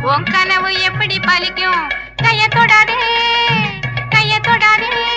உன் கனவு எப்படி பலிக்கும்? கைய தொடாதே கைய தொடாதே.